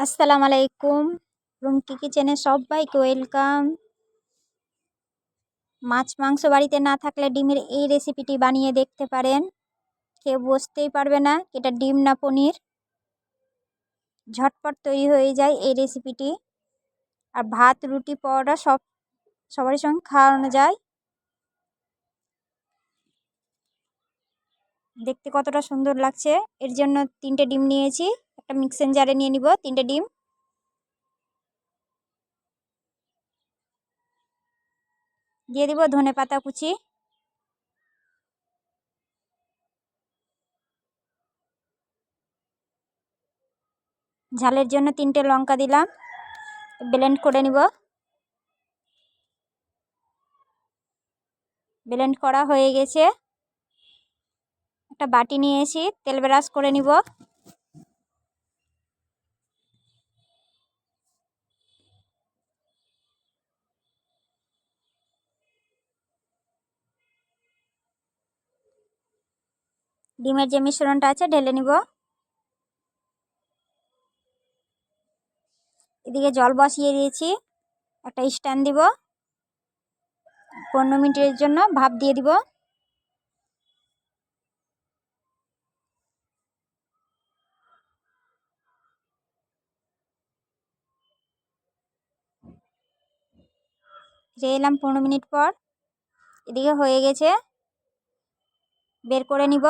আসসালামু আলাইকুম। রুমকি কিচেনে সবাইকে ওয়েলকাম। মাছ, মাংস বাড়িতে না থাকলে ডিমের এই রেসিপিটি বানিয়ে দেখতে পারেন। কেউ বুঝতেই পারবে না এটা ডিম না পনির। ঝটপট তৈরি হয়ে যায় এই রেসিপিটি। আর ভাত, রুটি, পরোটা সব সবারই সঙ্গে খাওয়ানো যায়। দেখতে কতটা সুন্দর লাগছে। এর জন্য তিনটে ডিম নিয়েছি। একটা মিক্সিং জারে নিয়ে নিব, তিনটে ডিম। দিয়ে দিব ধনে পাতা কুচি। ঝালের জন্য তিনটে লঙ্কা দিলাম ব্লেন্ড করে নিব। ব্লেন্ড করা হয়ে গেছে। একটা বাটি নিয়েছি তেল ব্রাশ করে নিব। ডিমের যে মিশ্রণটা আছে ঢেলে নিব। এদিকে জল বসিয়ে দিয়েছি। একটা স্ট্যান্ড দিব। পনেরো মিনিটের জন্য ভাপ দিয়ে দিব। ফিরে এলাম পনেরো মিনিট পর। এদিকে হয়ে গেছে। বের করে নিব।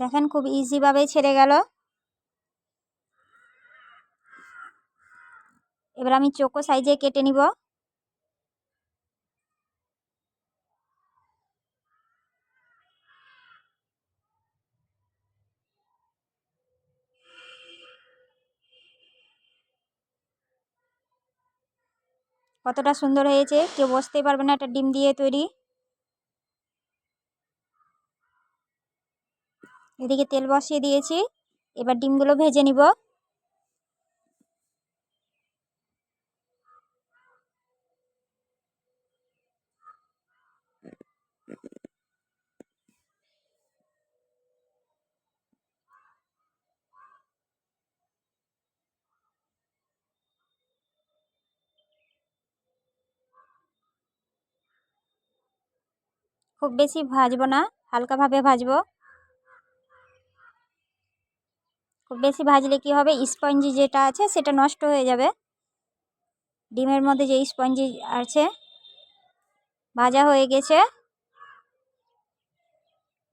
দেখেন খুব ইজিভাবেই ছেড়ে গেল। এবার আমি চোখো সাইজে কেটে নিব। কতটা সুন্দর হয়েছে, কেউ বসতেই পারবে না একটা ডিম দিয়ে তৈরি। এদিকে তেল বসিয়ে দিয়েছি। এবার ডিমগুলো ভেজে নিব। খুব বেশি ভাজবো না হালকাভাবে ভাজবো খুব বেশি ভাজলে কি হবে? স্পঞ্জি যেটা আছে সেটা নষ্ট হয়ে যাবে। ডিমের মধ্যে যে স্পঞ্জি আছে, ভাজা হয়ে গেছে।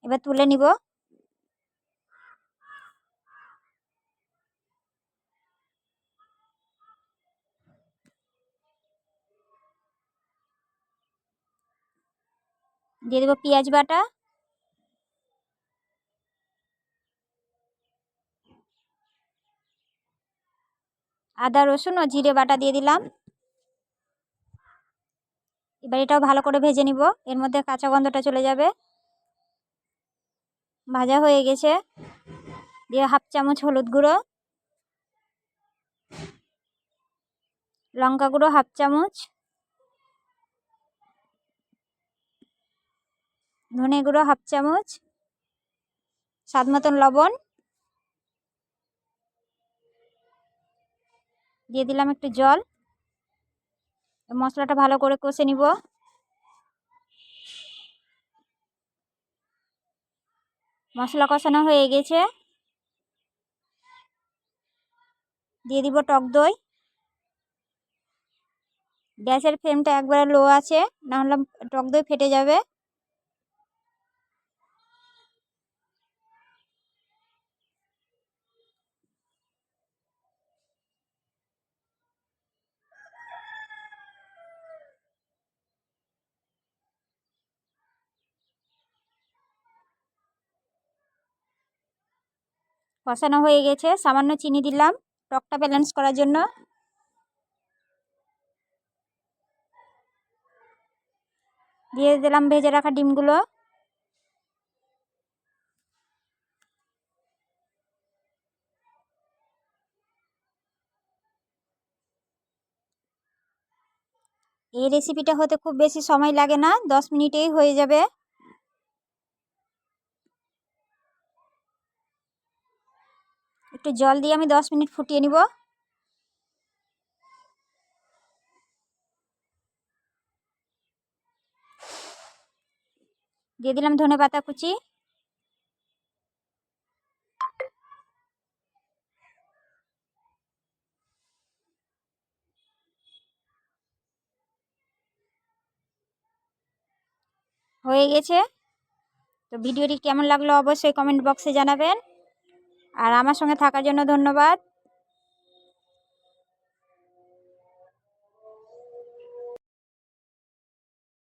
এবার তুলে নিব। দিয়ে দেবো পেঁয়াজ বাটা। আদা, রসুন ও জিরে বাটা দিয়ে দিলাম। এবার এটাও ভালো করে ভেজে নিব। এর মধ্যে কাঁচা গন্ধটা চলে যাবে। ভাজা হয়ে গেছে। দিয়ে হাফ চামচ হলুদ গুঁড়ো, লঙ্কা গুঁড়ো হাফ চামচ, ধনে গুঁড়ো হাফ চামচ, স্বাদ মতন লবণ দিয়ে দিলাম একটু জল। মশলাটা ভালো করে কষে নিব। মশলা কষানো হয়ে গেছে। দিয়ে দিব টক দই। গ্যাসের ফ্লেমটা একবারে লো আছে, নাহলে টক দই ফেটে যাবে। কষানো হয়ে গেছে। সামান্য চিনি দিলাম। টকটা ব্যালেন্স করার জন্য। দিয়ে দিলাম ভেজে রাখা ডিমগুলো। এই রেসিপিটা হতে খুব বেশি সময় লাগে না। দশ মিনিটেই হয়ে যাবে। একটু জল দিয়ে আমি দশ মিনিট ফুটিয়ে নিব। দিয়ে দিলাম ধনে পাতা কুচি। হয়ে গেছে। তো ভিডিওটি কেমন লাগল অবশ্যই কমেন্ট বক্সে জানাবেন। আর আমার সঙ্গে থাকার জন্য ধন্যবাদ।